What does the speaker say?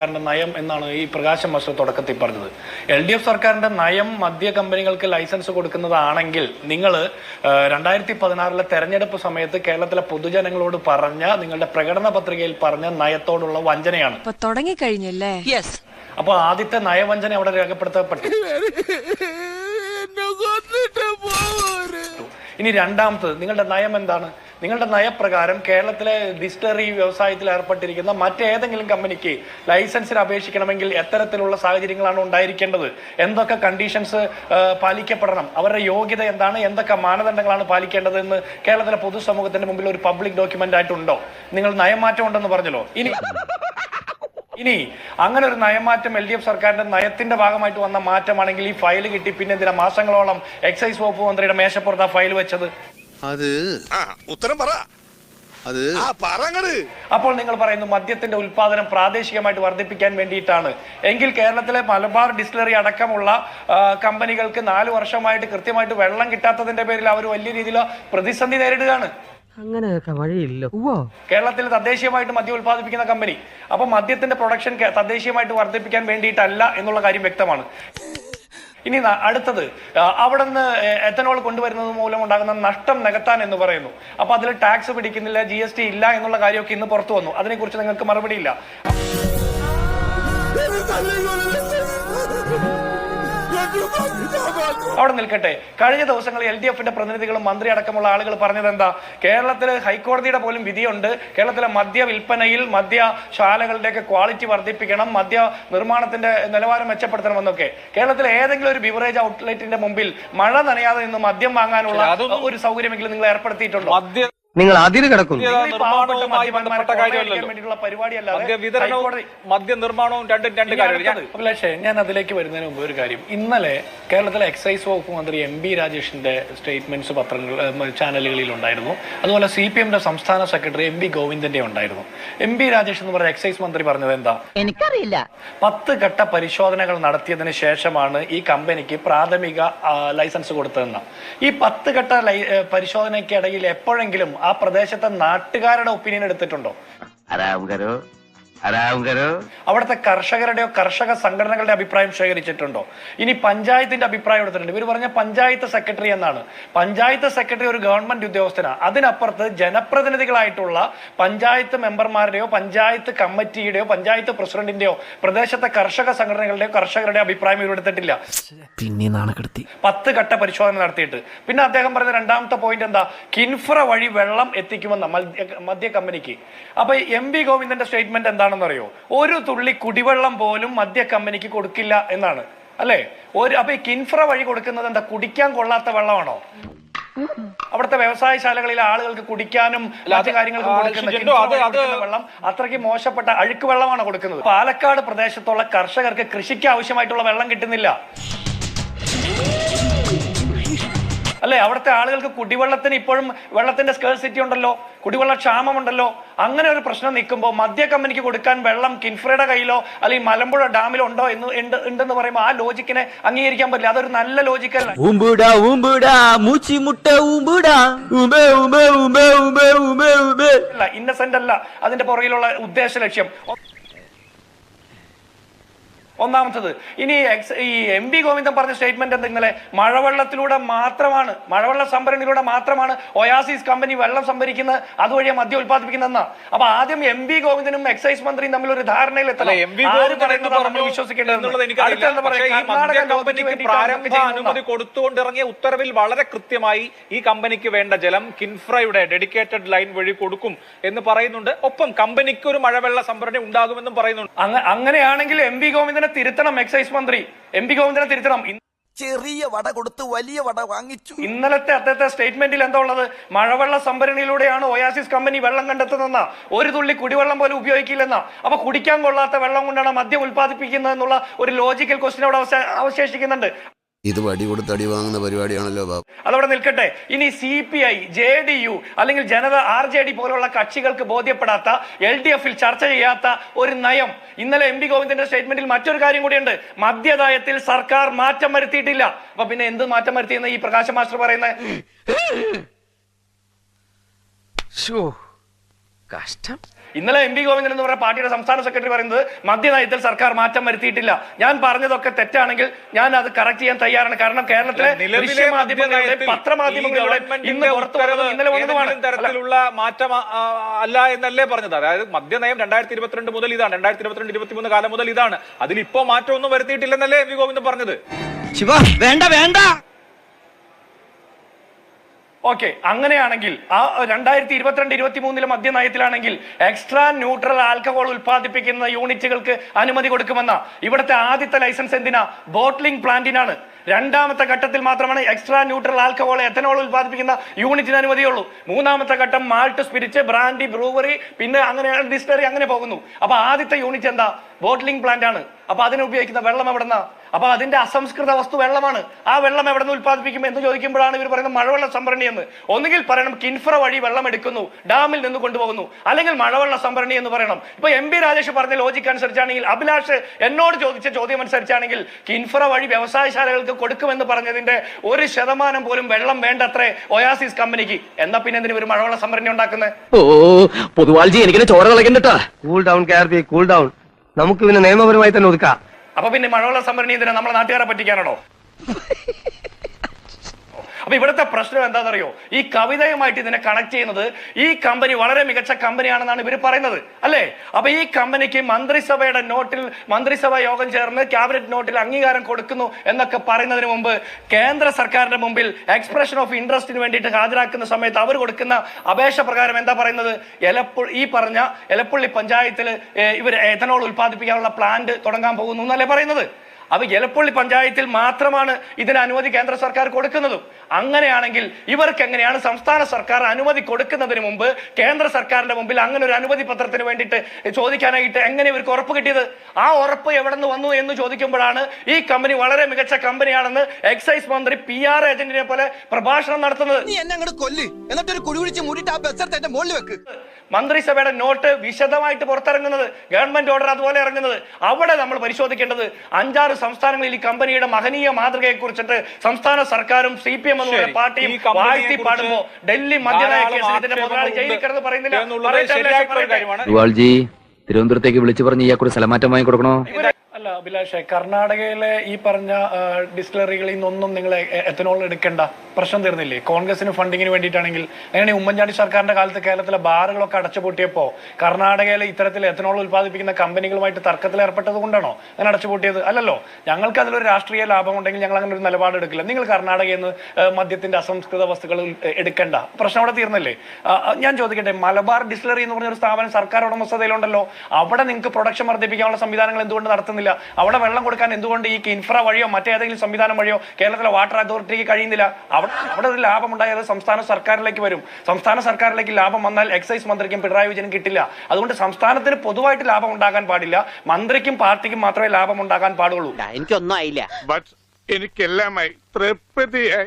സർക്കാരിന്റെ നയം എന്നാണ് ഈ പ്രകാശം മാസ്റ്റർ തുടക്കത്തിൽ പറഞ്ഞത്. എൽ ഡി എഫ് സർക്കാരിന്റെ നയം മദ്യ കമ്പനികൾക്ക് ലൈസൻസ് കൊടുക്കുന്നതാണെങ്കിൽ നിങ്ങൾ രണ്ടായിരത്തി പതിനാറിലെ തെരഞ്ഞെടുപ്പ് സമയത്ത് കേരളത്തിലെ പൊതുജനങ്ങളോട് പറഞ്ഞ നിങ്ങളുടെ പ്രകടന പത്രികയിൽ പറഞ്ഞ നയത്തോടുള്ള വഞ്ചനയാണ്. അപ്പൊ തുടങ്ങിക്കഴിഞ്ഞല്ലേ? അപ്പോൾ ആദ്യത്തെ നയവഞ്ചന അവിടെ രേഖപ്പെടുത്തപ്പെട്ടു? ഇനി രണ്ടാമത്തത് നിങ്ങളുടെ നയം എന്താണ്? നിങ്ങളുടെ നയപ്രകാരം കേരളത്തിലെ ഡിസ്റ്ററി വ്യവസായത്തിൽ ഏർപ്പെട്ടിരിക്കുന്ന മറ്റേതെങ്കിലും കമ്പനിക്ക് ലൈസൻസിന് അപേക്ഷിക്കണമെങ്കിൽ എത്തരത്തിലുള്ള സാഹചര്യങ്ങളാണ് ഉണ്ടായിരിക്കേണ്ടത്. എന്തൊക്കെ കണ്ടീഷൻസ് പാലിക്കപ്പെടണം? അവരുടെ യോഗ്യത എന്താണ്? എന്തൊക്കെ മാനദണ്ഡങ്ങളാണ് പാലിക്കേണ്ടത് എന്ന് കേരളത്തിലെ പൊതുസമൂഹത്തിന്റെ മുമ്പിൽ ഒരു പബ്ലിക് ഡോക്യുമെന്റ് ആയിട്ടുണ്ടോ? നിങ്ങൾ നയമാറ്റം ഉണ്ടെന്ന് പറഞ്ഞല്ലോ. ഇനി ഇനി അങ്ങനെ ഒരു നയമാറ്റം എൽ ഡി എഫ് സർക്കാരിന്റെ നയത്തിന്റെ ഭാഗമായിട്ട് വന്ന മാറ്റമാണെങ്കിൽ ഈ ഫയൽ കിട്ടി പിന്നെ എന്തിനാ മാസങ്ങളോളം എക്സൈസ് വകുപ്പ് മന്ത്രിയുടെ മേശപ്പുറത്ത് ആ ഫയൽ വെച്ചത്? അത് ആ ഉത്തരം പറ. അത് ആ പറങ്ങട്. അപ്പോൾ നിങ്ങൾ പറയുന്നു മദ്യത്തിന്റെ ഉൽപാദനം പ്രാദേശികമായിട്ട് വർദ്ധിപ്പിക്കാൻ വേണ്ടിയിട്ടാണ്. എങ്കിൽ കേരളത്തിലെ മലബാർ ഡിസ്റ്റിലറി അടക്കമുള്ള കമ്പനികൾക്ക് നാല് വർഷമായിട്ട് കൃത്യമായിട്ട് വെള്ളം കിട്ടാത്തതിന്റെ പേരിൽ അവർ വലിയ രീതിയിൽ പ്രതിസന്ധി നേരിടുകയാണ്. അങ്ങനെയൊക്കെ വഴിയില്ല. ഉവ്വോ? കേരളത്തിൽ തദ്ദേശീയമായിട്ട് മദ്യം ഉൽപ്പാദിപ്പിക്കുന്ന കമ്പനി. അപ്പൊ മദ്യത്തിന്റെ പ്രൊഡക്ഷൻ തദ്ദേശീയമായിട്ട് വർദ്ധിപ്പിക്കാൻ വേണ്ടിയിട്ടല്ല എന്നുള്ള കാര്യം വ്യക്തമാണ്. ഇനി അടുത്തത് അവിടെ നിന്ന് എത്തനോൾ കൊണ്ടുവരുന്നത് മൂലം ഉണ്ടാകുന്ന നഷ്ടം നികത്താൻ എന്ന് പറയുന്നു. അപ്പൊ അതിൽ ടാക്സ് പിടിക്കുന്നില്ല ജി എസ് ടി ഇല്ല എന്നുള്ള കാര്യമൊക്കെ ഇന്ന് പുറത്തു വന്നു. അതിനെക്കുറിച്ച് നിങ്ങൾക്ക് മറുപടി ഇല്ല അവിടെ നിൽക്കട്ടെ. കഴിഞ്ഞ ദിവസങ്ങളിൽ എൽ ഡി എഫിന്റെ പ്രതിനിധികളും മന്ത്രി അടക്കമുള്ള ആളുകൾ പറഞ്ഞത് എന്താ? കേരളത്തിൽ ഹൈക്കോടതിയുടെ പോലും വിധിയുണ്ട്. കേരളത്തിലെ മദ്യ വിൽപ്പനയിൽ മദ്യശാലകളുടെയൊക്കെ ക്വാളിറ്റി വർദ്ധിപ്പിക്കണം മദ്യ നിർമ്മാണത്തിന്റെ നിലവാരം മെച്ചപ്പെടുത്തണമെന്നൊക്കെ. കേരളത്തിലെ ഏതെങ്കിലും ഒരു ബിവറേജ് ഔട്ട്ലെറ്റിന്റെ മുമ്പിൽ മഴ നനയാതെ നിന്ന് മദ്യം വാങ്ങാനുള്ള ഒരു സൗകര്യമെങ്കിലും നിങ്ങൾ ഏർപ്പെടുത്തിയിട്ടുണ്ടോ? നിങ്ങൾ അതിര് കിടക്കുന്നു. മദ്യ നിങ്ങൾ ഈ പാവപ്പെട്ട നിർമ്മാണവുമായി മദ്യപന്മാരെ ബന്ധപ്പെട്ട കൊള്ളയടിക്കാൻ കാര്യമല്ലല്ലോ. വേണ്ടിയിട്ടുള്ള പരിപാടിയല്ലാതെ മദ്യ വിതരണവും ഹൈക്കോടതി മദ്യ നിർമ്മാണവും രണ്ടും ഞാൻ അതിലേക്ക് വരുന്നതിന് മുമ്പ് ഒരു കാര്യം. ഇന്നലെ കേരളത്തിലെ എക്സൈസ് വകുപ്പ് മന്ത്രി എം ബി രാജേഷിന്റെ സ്റ്റേറ്റ്മെന്റ്സ് പത്രങ്ങൾ ചാനലുകളിൽ ഉണ്ടായിരുന്നു. അതുപോലെ സി പി എമ്മിന്റെ സംസ്ഥാന സെക്രട്ടറി എം ബി ഗോവിന്ദന്റെ ഉണ്ടായിരുന്നു. എം ബി രാജേഷ് എന്ന് പറഞ്ഞ എക്സൈസ് മന്ത്രി പറഞ്ഞത് എന്താ? എനിക്കറിയില്ല. പത്ത് ഘട്ട പരിശോധനകൾ നടത്തിയതിന് ശേഷമാണ് ഈ കമ്പനിക്ക് പ്രാഥമിക ലൈസൻസ് കൊടുത്തതെന്ന. ഈ പത്ത് ഘട്ട പരിശോധനയ്ക്കിടയിൽ എപ്പോഴെങ്കിലും ആ പ്രദേശത്തെ നാട്ടുകാരുടെ ഒപ്പീനിയൻ എടുത്തിട്ടുണ്ടോ? അവിടുത്തെ കർഷകരുടെയോ കർഷക സംഘടനകളുടെ അഭിപ്രായം ശേഖരിച്ചിട്ടുണ്ടോ? ഇനി പഞ്ചായത്തിന്റെ അഭിപ്രായം എടുത്തിട്ടുണ്ട്. ഇവർ പറഞ്ഞ പഞ്ചായത്ത് സെക്രട്ടറി എന്നാണ്. പഞ്ചായത്ത് സെക്രട്ടറി ഒരു ഗവൺമെന്റ് ഉദ്യോഗസ്ഥനാണ് അതിനപ്പുറത്ത് ജനപ്രതിനിധികളായിട്ടുള്ള പഞ്ചായത്ത് മെമ്പർമാരുടെയോ പഞ്ചായത്ത് കമ്മിറ്റിയുടെയോ പഞ്ചായത്ത് പ്രസിഡന്റിന്റെയോ പ്രദേശത്തെ കർഷക സംഘടനകളുടെയോ കർഷകരുടെ അഭിപ്രായം ഇവർ എടുത്തിട്ടില്ല. പിന്നെ നാണക്കെടുത്തി പത്ത് ഘട്ട പരിശോധന നടത്തിയിട്ട്. പിന്നെ അദ്ദേഹം പറഞ്ഞ രണ്ടാമത്തെ പോയിന്റ് എന്താ? കിൻഫ്ര വഴി വെള്ളം എത്തിക്കുമെന്ന മദ്യ മദ്യ കമ്പനിക്ക്. അപ്പൊ എം വി ഗോവിന്ദന്റെ സ്റ്റേറ്റ്മെന്റ് എന്താണെന്ന് അറിയോ ഒരു തുള്ളി കുടിവെള്ളം പോലും മദ്യ കമ്പനിക്ക് കൊടുക്കില്ല എന്നാണ്. അല്ലേ? ഒരു അപ്പൊ ഈ കിൻഫ്ര വഴി കൊടുക്കുന്നത് എന്താ? കുടിക്കാൻ കൊള്ളാത്ത വെള്ളമാണോ? അവിടുത്തെ വ്യവസായശാലകളിലെ ആളുകൾക്ക് കുടിക്കാനും മറ്റു കാര്യങ്ങൾക്കും കൊടുക്കുന്ന വെള്ളം അത്രയ്ക്ക് മോശപ്പെട്ട അഴുക്ക് വെള്ളമാണ് കൊടുക്കുന്നത്. പാലക്കാട് പ്രദേശത്തുള്ള കർഷകർക്ക് കൃഷിക്ക് ആവശ്യമായിട്ടുള്ള വെള്ളം കിട്ടുന്നില്ല. അല്ലെ? അവിടുത്തെ ആളുകൾക്ക് കുടിവെള്ളത്തിന് ഇപ്പോഴും വെള്ളത്തിന്റെ സ്കേഴ്സിറ്റി ഉണ്ടല്ലോ. കുടിവെള്ള ക്ഷാമമുണ്ടല്ലോ. അങ്ങനെ ഒരു പ്രശ്നം നിൽക്കുമ്പോൾ മദ്യ കമ്പനിക്ക് കൊടുക്കാൻ വെള്ളം കിൻഫ്രയുടെ കയ്യിലോ അല്ലെങ്കിൽ മലമ്പുഴ ഡാമിലോ ഉണ്ടോ എന്ന് ഉണ്ടെന്ന് പറയുമ്പോൾ ആ ലോജിക്കിനെ അംഗീകരിക്കാൻ പറ്റില്ല. അതൊരു നല്ല ലോജിക്കല്ല ഇന്നസെന്റ് അല്ല. അതിന്റെ പുറകിലുള്ള ഉദ്ദേശ ലക്ഷ്യം. ഒന്നാമത്തത്. ഇനി എക്സ് ഈ എം പി ഗോവിന്ദൻ പറഞ്ഞ സ്റ്റേറ്റ്മെന്റ് എന്താ? ഇന്നലെ മഴവെള്ളത്തിലൂടെ മാത്രമാണ് മഴവെള്ള സംഭരണിയിലൂടെ മാത്രമാണ് ഒയാസിസ് കമ്പനി വെള്ളം സംഭരിക്കുന്നത് അതുവഴി മദ്യം ഉത്പാദിപ്പിക്കുന്നതെന്നാ അപ്പൊ ആദ്യം എം പി ഗോവിന്ദനും എക്സൈസ് മന്ത്രിയും തമ്മിൽ ഒരു ധാരണയിൽ. അനുമതി കൊടുത്തുകൊണ്ടിറങ്ങിയ ഉത്തരവിൽ വളരെ കൃത്യമായി ഈ കമ്പനിക്ക് വേണ്ട ജലം കിൻഫ്രയുടെ ഡെഡിക്കേറ്റഡ് ലൈൻ വഴി കൊടുക്കും എന്ന് പറയുന്നുണ്ട്. ഒപ്പം കമ്പനിക്ക് ഒരു മഴവെള്ള സംഭരണി ഉണ്ടാകുമെന്നും പറയുന്നുണ്ട്. അങ്ങനെയാണെങ്കിൽ എം പി ഗോവിന്ദനെ തിരുത്തണം എക്സൈസ് മന്ത്രി. എം പി ഗോവിന്ദനെ തിരുത്തണം. ചെറിയ വട കൊടുത്ത് വലിയ വട വാങ്ങിച്ചു. ഇന്നലത്തെ അത്തത്തെ സ്റ്റേറ്റ്മെന്റിൽ എന്താ ഉള്ളത്? മഴവെള്ള സംഭരണിയിലൂടെയാണ് ഒയാസിസ് കമ്പനി വെള്ളം കണ്ടെത്തുന്നതെന്ന. ഒരു തുള്ളി കുടിവെള്ളം പോലും ഉപയോഗിക്കില്ലെന്ന. അപ്പൊ കുടിക്കാൻ കൊള്ളാത്ത വെള്ളം കൊണ്ടാണ് മദ്യം ഉൽപ്പാദിപ്പിക്കുന്നത് എന്നുള്ള ഒരു ലോജിക്കൽ ക്വസ്റ്റ്യൻ അവിടെ അവശേഷിക്കുന്നുണ്ട്. ഇത് വടി കൊടുത്ത് അടി വാങ്ങുന്ന പരിപാടിയാണല്ലോ ബാബു. അതവിടെ നിൽക്കട്ടെ. ഇനി C P I J D U അല്ലെങ്കിൽ ജനത ആർ ജെ ഡി പോലുള്ള കക്ഷികൾക്ക് ബോധ്യപ്പെടാത്ത എൽ ഡി എഫിൽ ചർച്ച ചെയ്യാത്ത ഒരു നയം. ഇന്നലെ എം പി ഗോവിന്ദന്റെ സ്റ്റേറ്റ്മെന്റിൽ മറ്റൊരു കാര്യം കൂടിയുണ്ട്. മദ്യദായത്തിൽ സർക്കാർ മാറ്റം വരുത്തിയിട്ടില്ല. അപ്പൊ പിന്നെ എന്ത് മാറ്റം വരുത്തിയെന്ന് ഈ പ്രകാശ മാസ്റ്റർ പറയുന്നത് കഷ്ടം. ഇന്നലെ എം പി ഗോവിന്ദൻ എന്ന് പറഞ്ഞ പാർട്ടിയുടെ സംസ്ഥാന സെക്രട്ടറി പറയുന്നത് മദ്യനയത്തിൽ സർക്കാർ മാറ്റം വരുത്തിയിട്ടില്ല. ഞാൻ പറഞ്ഞതൊക്കെ തെറ്റാണെങ്കിൽ ഞാൻ അത് കറക്റ്റ് ചെയ്യാൻ തയ്യാറാണ്. കാരണം കേരളത്തിലെ നിലവിലെ ദൃശ്യമാധ്യമങ്ങളുടെ മദ്യനയത്തിൽ പത്രമാധ്യമങ്ങളുടെ ഇന്ന് പുറത്തു ഉത്തരവ് ഇന്നലെ വന്നതുമാണ്. തരത്തിലുള്ള മാറ്റം അല്ല എന്നല്ലേ പറഞ്ഞത്. അതായത് മദ്യനയം രണ്ടായിരത്തി ഇരുപത്തിരണ്ട് മുതൽ ഇതാണ്. രണ്ടായിരത്തി ഇരുപത്തിരണ്ട് ഇരുപത്തിമൂന്ന് കാലം മുതൽ ഇതാണ്. അതിൽ ഇപ്പോ മാറ്റമൊന്നും വരുത്തിയിട്ടില്ലെന്നല്ലേ എം വി ഗോവിന്ദൻ പറഞ്ഞത്. ശിവ വേണ്ട വേണ്ട. ഓക്കെ അങ്ങനെയാണെങ്കിൽ ആ രണ്ടായിരത്തി ഇരുപത്തിരണ്ട് ഇരുപത്തി മൂന്നിലെ മദ്യനയത്തിലാണെങ്കിൽ എക്സ്ട്രാ ന്യൂട്രൽ ആൽക്കഹോൾ ഉൽപ്പാദിപ്പിക്കുന്ന യൂണിറ്റുകൾക്ക് അനുമതി കൊടുക്കുമെന്ന. ഇവിടുത്തെ ആദ്യത്തെ ലൈസൻസ് എന്തിനാ? ബോട്ട്ലിംഗ് പ്ലാന്റിനാണ് രണ്ടാമത്തെ ഘട്ടത്തിൽ മാത്രമാണ് എക്സ്ട്രാ ന്യൂട്രൽ ആൽക്കഹോൾ എത്തനോൾ ഉൽപ്പാദിപ്പിക്കുന്ന യൂണിറ്റിന് അനുമതിയുള്ളൂ മൂന്നാമത്തെ ഘട്ടം മാൾട്ട് സ്പിരിറ്റ് ബ്രാൻഡി ബ്രൂവറി പിന്നെ അങ്ങനെ ഡിസ്റ്ററി അങ്ങനെ പോകുന്നു. അപ്പൊ ആദ്യത്തെ യൂണിറ്റ് എന്താ? ബോട്ട്ലിംഗ് പ്ലാന്റ് ആണ്. അപ്പൊ അതിന് ഉപയോഗിക്കുന്ന വെള്ളം എവിടെന്നാ? അപ്പൊ അതിന്റെ അസംസ്കൃത വസ്തു വെള്ളമാണ്. ആ വെള്ളം എവിടെ നിന്ന് ഉൽപ്പാദിപ്പിക്കും എന്ന് ചോദിക്കുമ്പോഴാണ് ഇവർ പറയുന്നത് മഴവെള്ള സംഭരണി എന്ന്. ഒന്നുകിൽ പറയണം കിൻഫ്ര വഴി വെള്ളം എടുക്കുന്നു ഡാമിൽ നിന്ന് കൊണ്ടുപോകുന്നു. അല്ലെങ്കിൽ മഴവെള്ള സംഭരണി എന്ന് പറയണം. ഇപ്പൊ എം രാജേഷ് പറഞ്ഞ ലോജിക്ക് അനുസരിച്ചാണെങ്കിൽ അഭിലാഷ് എന്നോട് ചോദിച്ച ചോദ്യം അനുസരിച്ചാണെങ്കിൽ കിൻഫ്ര വഴി വ്യവസായശാലകൾക്ക് കൊടുക്കുമെന്ന് പറഞ്ഞതിന്റെ ഒരു ശതമാനം പോലും വെള്ളം വേണ്ടത്രേ ഒയാസിസ് കമ്പനിക്ക്. എന്നാ പിന്നെ എന്തിനു ഒരു മഴവെള്ള സംഭരണി ഉണ്ടാക്കുന്നത് ഓ പൊതുവാൾജി എനിക്കിനെ ചോര കൂൾ ഡൗൺ കെ കൂൾ ഡൗൺ നമുക്ക് പിന്നെ നിയമപരമായി തന്നെ ഒതുക്കാം. അപ്പൊ പിന്നെ മഴവെള്ള സംഭരണി എന്തിനാ നമ്മളെ നാട്ടുകാരെ പറ്റിക്കാനാണോ അപ്പൊ ഇവിടുത്തെ പ്രശ്നം എന്താണെന്നറിയോ? ഈ കവിതയുമായിട്ട് ഇതിനെ കണക്ട് ചെയ്യുന്നത് ഈ കമ്പനി വളരെ മികച്ച കമ്പനിയാണെന്നാണ് ഇവർ പറയുന്നത്. അല്ലേ? അപ്പൊ ഈ കമ്പനിക്ക് മന്ത്രിസഭയുടെ നോട്ടിൽ മന്ത്രിസഭ യോഗം ചേർന്ന് ക്യാബിനറ്റ് നോട്ടിൽ അംഗീകാരം കൊടുക്കുന്നു എന്നൊക്കെ പറയുന്നതിന് മുമ്പ് കേന്ദ്ര സർക്കാരിന്റെ മുമ്പിൽ എക്സ്പ്രഷൻ ഓഫ് ഇൻട്രസ്റ്റിന് വേണ്ടിയിട്ട് ഹാജരാക്കുന്ന സമയത്ത് അവർ കൊടുക്കുന്ന അപേക്ഷ പ്രകാരം എന്താ പറയുന്നത്? എലപ്പു ഈ പറഞ്ഞ എലപ്പുള്ളി പഞ്ചായത്തിൽ ഇവർ എഥനോൾ ഉൽപ്പാദിപ്പിക്കാനുള്ള പ്ലാന്റ് തുടങ്ങാൻ പോകുന്നു എന്നല്ലേ പറയുന്നത്? അപ്പൊ എലപ്പള്ളി പഞ്ചായത്തിൽ മാത്രമാണ് ഇതിന് അനുമതി കേന്ദ്ര സർക്കാർ കൊടുക്കുന്നതും. അങ്ങനെയാണെങ്കിൽ ഇവർക്ക് എങ്ങനെയാണ് സംസ്ഥാന സർക്കാർ അനുമതി കൊടുക്കുന്നതിന് മുമ്പ് കേന്ദ്ര സർക്കാരിന്റെ മുമ്പിൽ അങ്ങനെ ഒരു അനുമതി പത്രത്തിന് വേണ്ടിയിട്ട് ചോദിക്കാനായിട്ട് എങ്ങനെ ഇവർക്ക് ഉറപ്പ് കിട്ടിയത്? ആ ഉറപ്പ് എവിടെ നിന്ന് വന്നു എന്ന് ചോദിക്കുമ്പോഴാണ് ഈ കമ്പനി വളരെ മികച്ച കമ്പനിയാണെന്ന് എക്സൈസ് മന്ത്രി പി ആർ ഏജന്റിനെ പോലെ പ്രഭാഷണം നടത്തുന്നത്. നീ എന്നെ അങ്ങോട്ട് കൊല്ല്. എന്നിട്ടൊരു കുഴി കുഴിച്ച് മൂടിയിട്ട് ആ ബസ് എടുത്ത് എന്റെ മുകളിൽ വെക്ക്. മന്ത്രിസഭയുടെ നോട്ട് വിശദമായിട്ട് പുറത്തിറങ്ങുന്നത് ഗവൺമെന്റ് ഓർഡർ അതുപോലെ ഇറങ്ങുന്നത്. അവിടെ നമ്മൾ പരിശോധിക്കേണ്ടത് അഞ്ചാറ് സംസ്ഥാനങ്ങളിൽ ഈ കമ്പനിയുടെ മഹനീയ മാതൃകയെ കുറിച്ചിട്ട് സംസ്ഥാന സർക്കാരും സി പി എം എന്നുള്ള പാർട്ടിയും വാഴ്ത്തി പാടുമ്പോ ഡൽഹി മദ്യനയ ധാരാളം കേസിൽ ഇതിന്റെ മുതലാളി ജയിലിൽ കിടന്ന് പറയുന്നില്ല. തിരുവനന്തപുരത്തേക്ക് വിളിച്ചു പറഞ്ഞ് ഇയാൾക്കൊരു സ്ഥലമാറ്റം വാങ്ങി കൊടുക്കണോ അല്ല അഭിലാഷേ? കർണാടകയിലെ ഈ പറഞ്ഞ ഡിസ്റ്റിലറികളിൽ നിന്നൊന്നും നിങ്ങൾ എത്തനോൾ എടുക്കണ്ട. പ്രശ്നം തീർന്നില്ലേ? കോൺഗ്രസിന് ഫണ്ടിങ്ങിന് വേണ്ടിയിട്ടാണെങ്കിൽ അങ്ങനെ ഉമ്മൻചാണ്ടി സർക്കാരിന്റെ കാലത്ത് കേരളത്തിലെ ബാറുകളൊക്കെ അടച്ചുപൂട്ടിയപ്പോ കർണാടകയിലെ ഇത്തരത്തിൽ എത്തനോൾ ഉൽപ്പാദിപ്പിക്കുന്ന കമ്പനികളുമായിട്ട് തർക്കത്തിൽ ഏർപ്പെട്ടത് കൊണ്ടാണോ അങ്ങനെ അടച്ചുപൂട്ടിയത്? അല്ലല്ലോ ഞങ്ങൾക്ക് അതിലൊരു രാഷ്ട്രീയ ലാഭം ഉണ്ടെങ്കിൽ ഞങ്ങൾ അങ്ങനെ ഒരു നിലപാട് എടുക്കില്ല. നിങ്ങൾ കർണാടകയിൽ നിന്ന് മദ്യത്തിന്റെ അസംസ്കൃത വസ്തുക്കൾ എടുക്കേണ്ട. പ്രശ്നം അവിടെ തീർന്നില്ലേ? ഞാൻ ചോദിക്കട്ടെ മലബാർ ഡിസ്റ്റിലറി എന്ന് പറഞ്ഞ ഒരു സ്ഥാപനം സർക്കാർ ഉടമസ്ഥതയിലുണ്ടല്ലോ. അവിടെ നിങ്ങൾക്ക് പ്രൊഡക്ഷൻ വർദ്ധിപ്പിക്കാനുള്ള സംവിധാനങ്ങൾ എന്തുകൊണ്ട് നടത്തുന്നില്ല? അവിടെ വെള്ളം കൊടുക്കാൻ എന്തുകൊണ്ട് ഈ ഇൻഫ്ര വഴിയോ മറ്റേതെങ്കിലും സംവിധാനം വഴിയോ കേരളത്തിലെ വാട്ടർ അതോറിറ്റിക്ക് കഴിയുന്നില്ല? അവിടെ അവിടെ ഒരു ലാഭം ഉണ്ടായത് സംസ്ഥാന സർക്കാരിലേക്ക് വരും. സംസ്ഥാന സർക്കാരിലേക്ക് ലാഭം വന്നാൽ എക്സൈസ് മന്ത്രിക്കും പിണറായി വിജയനും കിട്ടില്ല. അതുകൊണ്ട് സംസ്ഥാനത്തിന് പൊതുവായിട്ട് ലാഭം ഉണ്ടാകാൻ പാടില്ല. മന്ത്രിക്കും പാർട്ടിക്കും മാത്രമേ ലാഭം ഉണ്ടാകാൻ പാടുള്ളൂ. എനിക്കൊന്നും ആയില്ല. ബട്ട് എനിക്കെല്ലാമായി തൃപ്തിയായി.